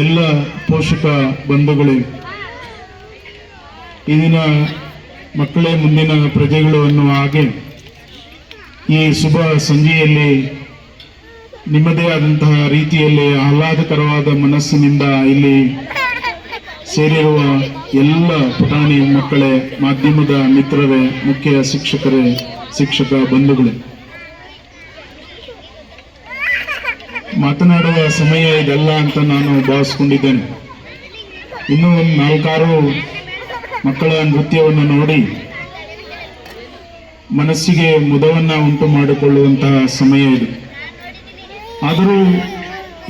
ಎಲ್ಲ ಪೋಷಕ ಬಂಧುಗಳೇ, ಇಂದಿನ ದಿನ ಮಕ್ಕಳೇ ಮುಂದಿನ ಪ್ರಜೆಗಳು ಅನ್ನುವ ಹಾಗೆ ಈ ಶುಭ ಸಂಜೆಯಲ್ಲಿ ನಿಮ್ಮದೇ ಆದಂತಹ ರೀತಿಯಲ್ಲಿ ಆಹ್ಲಾದಕರವಾದ ಮನಸ್ಸಿನಿಂದ ಇಲ್ಲಿ ಸೇರಿರುವ ಎಲ್ಲ ಪುಟಾಣಿ ಮಕ್ಕಳೇ, ಮಾಧ್ಯಮದ ಮಿತ್ರರೇ ಮುಖ್ಯ ಶಿಕ್ಷಕರೇ, ಶಿಕ್ಷಕ ಬಂಧುಗಳೇ. ಮಾತನಾಡುವ ಸಮಯ ಇದಲ್ಲ ಅಂತ ನಾನು ಭಾವಿಸ್ಕೊಂಡಿದ್ದೇನೆ. ಇನ್ನೂ ಒಂದು ನಾಲ್ಕಾರು ಮಕ್ಕಳ ನೃತ್ಯವನ್ನು ನೋಡಿ ಮನಸ್ಸಿಗೆ ಮುದವನ್ನು ಉಂಟು ಮಾಡಿಕೊಳ್ಳುವಂತಹ ಸಮಯ ಇದು. ಆದರೂ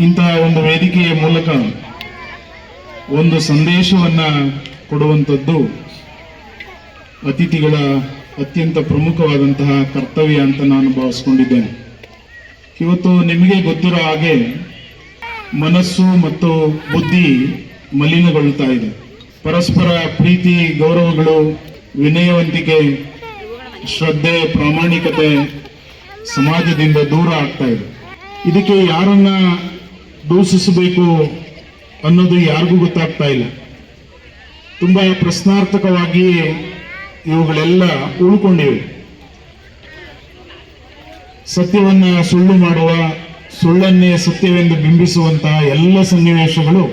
ಇಂತಹ ಒಂದು ವೇದಿಕೆಯ ಮೂಲಕ ಒಂದು ಸಂದೇಶವನ್ನ ಕೊಡುವಂಥದ್ದು ಅತಿಥಿಗಳ ಅತ್ಯಂತ ಪ್ರಮುಖವಾದಂತಹ ಕರ್ತವ್ಯ ಅಂತ ನಾನು ಭಾವಿಸ್ಕೊಂಡಿದ್ದೇನೆ. ಇವತ್ತು ನಿಮಗೆ ಗೊತ್ತಿರೋ ಹಾಗೆ ಮನಸ್ಸು ಮತ್ತು ಬುದ್ಧಿ ಮಲಿನಗೊಳ್ತಾ ಇದೆ. ಪರಸ್ಪರ ಪ್ರೀತಿ, ಗೌರವಗಳು, ವಿನಯವಂತಿಕೆ, ಶ್ರದ್ಧೆ, ಪ್ರಾಮಾಣಿಕತೆ ಸಮಾಜದಿಂದ ದೂರ ಆಗ್ತಾ ಇದೆ. ಇದಕ್ಕೆ ಯಾರನ್ನ ದೂಷಿಸಬೇಕು ಅನ್ನೋದು ಯಾರಿಗೂ ಗೊತ್ತಾಗ್ತಾ ಇಲ್ಲ. ತುಂಬಾ ಪ್ರಶ್ನಾರ್ಥಕವಾಗಿ ಇವುಗಳೆಲ್ಲ ಉಳ್ಕೊಂಡಿವೆ. ಸತ್ಯವನ್ನ ಸುಳ್ಳು ಮಾಡುವ, ಸುಳ್ಳನ್ನೇ ಸತ್ಯವೆಂದು ಬಿಂಬಿಸುವಂತಹ ಎಲ್ಲ ಸನ್ನಿವೇಶಗಳು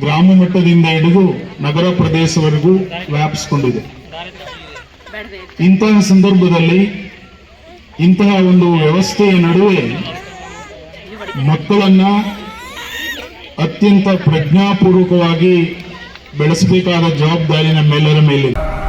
ಗ್ರಾಮ ಮಟ್ಟದಿಂದ ಹಿಡಿದು ನಗರ ಪ್ರದೇಶವರೆಗೂ ವ್ಯಾಪಿಸಿಕೊಂಡಿದೆ. ಇಂತಹ ಸಂದರ್ಭದಲ್ಲಿ ಇಂತಹ ಒಂದು ವ್ಯವಸ್ಥೆಯ ನಡುವೆ ಮಕ್ಕಳನ್ನ ಅತ್ಯಂತ ಪ್ರಜ್ಞಾಪೂರ್ವಕವಾಗಿ ಬೆಳೆಸಬೇಕಾದ ಜವಾಬ್ದಾರಿ ನಮ್ಮೆಲ್ಲರ ಮೇಲಿದೆ.